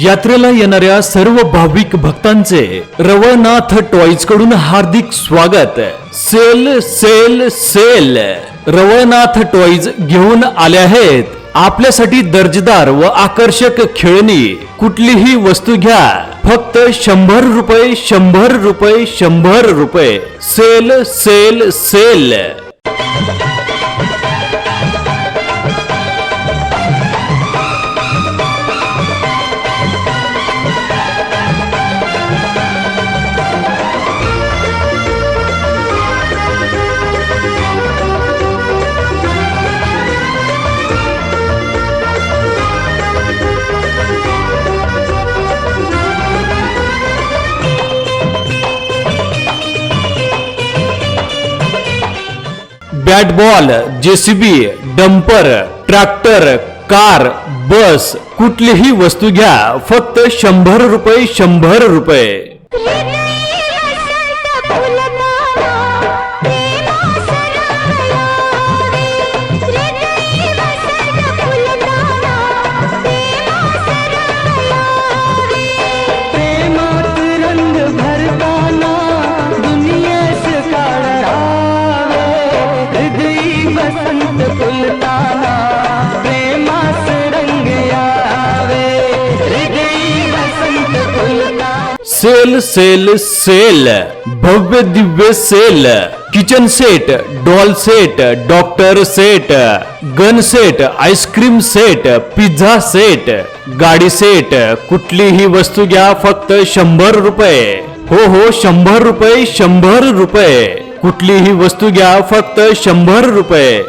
यात्रेला येणाऱ्या सर्व भाविक भक्तांचे रवळनाथ टॉईजकडून हार्दिक स्वागत. Sale sale sale. Ravalnath toys घेऊन आले आहेत. आपल्यासाठी दर्जेदार व आकर्षक खेळणी. कुठलीही वस्तू घ्या. फक्त शंभर रुपये शंभर रुपये शंभर रुपये. Sale sale sale. Bat ball JCB, dumper, tractor, car, bus, कुठलीही वस्तू घ्या, फक्त शंभर रुपये शंभर रुपये. Sale sale sale. भव्य, Divya sale. Kitchen set, doll set, doctor set. Gun set, ice cream set, pizza set. गाडी सेट, कुठलीही वस्तू घ्या फक्त शंभर रुपये. हो हो, शंभर रुपये शंभर रुपये. कुठलीही वस्तू घ्या फक्त शंभर रुपये.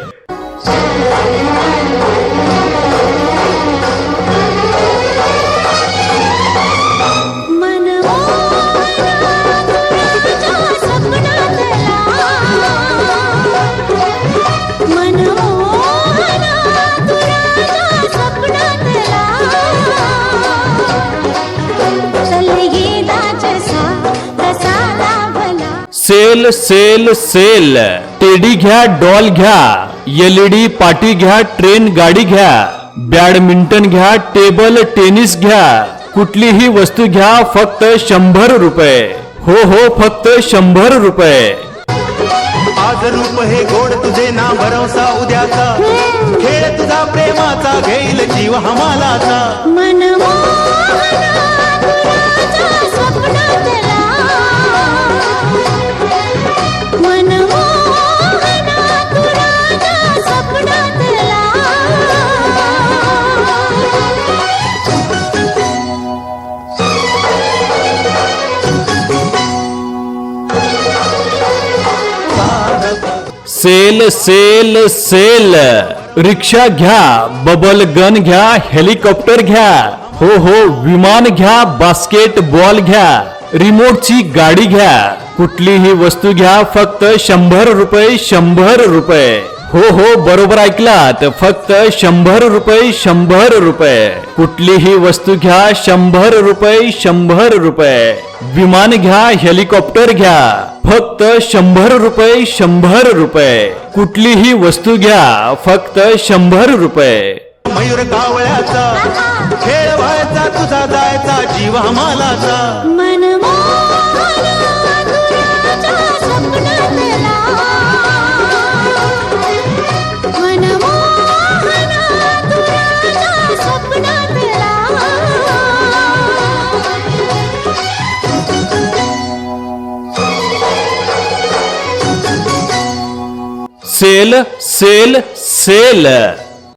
Sale sale sale. टेडी घ्या डॉल घ्या. एलईडी पाटी घ्या ट्रेन गाडी घ्या. बॅडमिंटन घ्या टेबल टेनिस घ्या. कुठलीही वस्तू घ्या फक्त शंभर रुपये. हो हो फक्त शंभर रुपये. आज रूप हे गोड तुझे ना भरवसा उद्याचा. खेळ तुझा प्रेमाचा घेईल जीव हमालाचा. Sale sale sale. रिक्षा घ्या, बबल गन घ्या, हेलिकॉप्टर घ्या, हो हो, विमान घ्या, बास्केट बॉल घ्या रिमोटची गाडी घ्या, कुठलीही वस्तू घ्या, फक्त शंभर रुपये शंभर रुपये. हो हो बरोबर ऐकलात. फक्त शंभर रुपये शंभर रुपये. कुठलीही वस्तू घ्या शंभर रुपये शंभर रुपये. विमान घ्या हेलिकॉप्टर घ्या. फक्त शंभर रुपये शंभर रुपये. कुठलीही वस्तू घ्या फक्त शंभर रुपये. मयूर कावळ्याचा खेळ व्हायचा तुझा जायचा जीव हमालाचा सेल सेल सेल